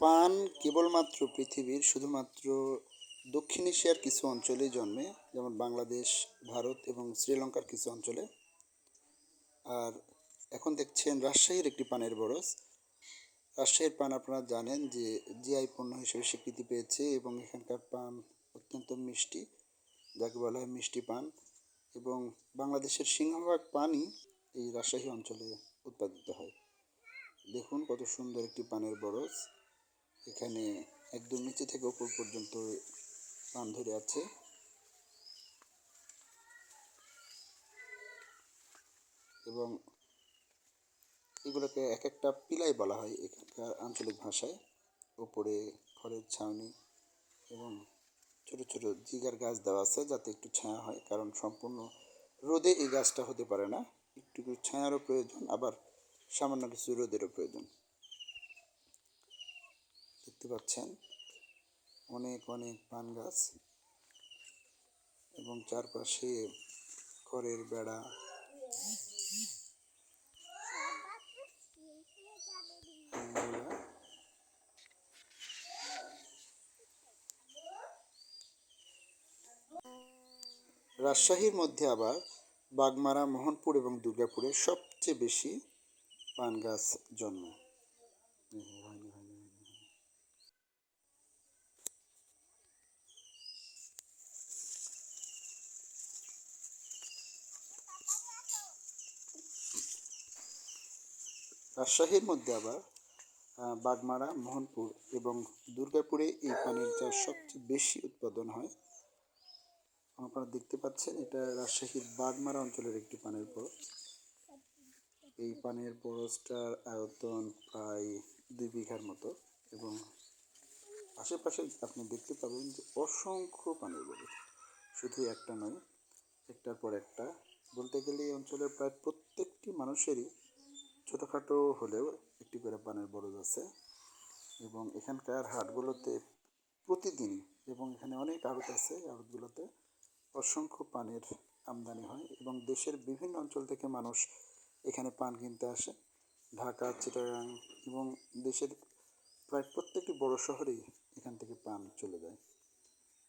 পান কেবলমাত্র পৃথিবীর শুধুমাত্র দক্ষিণ এশিয়ার কিছু অঞ্চলেই জন্মে, যেমন বাংলাদেশ, ভারত এবং শ্রীলঙ্কার কিছু অঞ্চলে। আর এখন দেখছেন রাজশাহীর একটি পানের বরজ। রাজশাহীর পান আপনারা জানেন যে জিআই পণ্য হিসেবে স্বীকৃতি পেয়েছে এবং এখানকার পান অত্যন্ত মিষ্টি, যাকে বলা হয় মিষ্টি পান। এবং বাংলাদেশের সিংহভাগ পানই এই রাজশাহী অঞ্চলে উৎপাদিত হয়। দেখুন কত সুন্দর একটি পানের বরজ। এখানে একদম নিচে থেকে উপর পর্যন্ত পান ধরে আছে। এবং এগুলোকে এক একটা পিলাই বলা হয় এখানকার আঞ্চলিক ভাষায়। ওপরে খড়ের ছাউনি এবং ছোট ছোট জিগার গাছ দেওয়া আছে যাতে একটু ছায়া হয়, কারণ সম্পূর্ণ রোদে এই গাছটা হতে পারে না। একটু ছায়ারও প্রয়োজন, আবার সামান্য কিছু রোদেরও প্রয়োজন। দেখতে পাচ্ছেন। অনেক অনেক পান গাছ এবং চারপাশে খড়ের বেড়া। রাজশাহীর মধ্যে আবার বাগমারা, মোহনপুর এবং দুর্গাপুরে সবচেয়ে বেশি পান গাছ জন্মে। রাজশাহীর মধ্যে আবার বাগমারা, মোহনপুর এবং দুর্গাপুরে এই পানির চাষ সবচেয়ে বেশি উৎপাদন হয়। আপনারা দেখতে পাচ্ছেন এটা রাজশাহীর বাগমারা অঞ্চলের একটি পানের বরজ এই পানের বরজটার আয়তন প্রায় দুই বিঘার মতো এবং আশেপাশে আপনি দেখতে পাবেন যে অসংখ্য পানের বরজ শুধু একটা নয়, একটার পর একটা। বলতে গেলে এই অঞ্চলের প্রায় প্রত্যেকটি মানুষেরই ছোটোখাটো হলেও একটি করে পানের বরজ আছে এবং এখানকার হাটগুলোতে প্রতিদিন এবং এখানে অনেক আড়ত আছে আড়তগুলোতে অসংখ্য পানের আমদানি হয় এবং দেশের বিভিন্ন অঞ্চল থেকে মানুষ এখানে পান কিনতে আসে। ঢাকা, চিটাগাং এবং দেশের প্রায় প্রত্যেকটি বড় শহরেই এখান থেকে পান চলে যায়।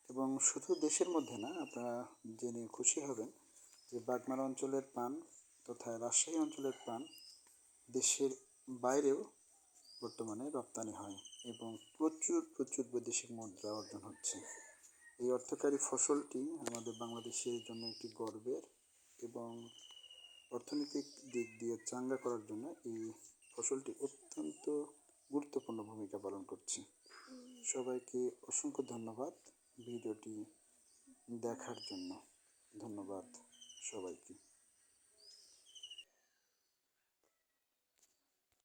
এবং শুধু দেশের মধ্যে না, আপনারা জেনে খুশি হবেন যে বাগমারা অঞ্চলের পান তথা রাজশাহী অঞ্চলের পান দেশের বাইরেও বর্তমানে রপ্তানি হয় এবং প্রচুর প্রচুর বৈদেশিক মুদ্রা অর্জন হচ্ছে। এই অর্থকারী ফসলটি আমাদের বাংলাদেশের জন্য একটি গর্বের এবং অর্থনৈতিক দিক দিয়ে চাঙ্গা করার জন্য এই ফসলটি অত্যন্ত গুরুত্বপূর্ণ ভূমিকা পালন করছে। সবাইকে অসংখ্য ধন্যবাদ ভিডিওটি দেখার জন্য। ধন্যবাদ সবাইকে।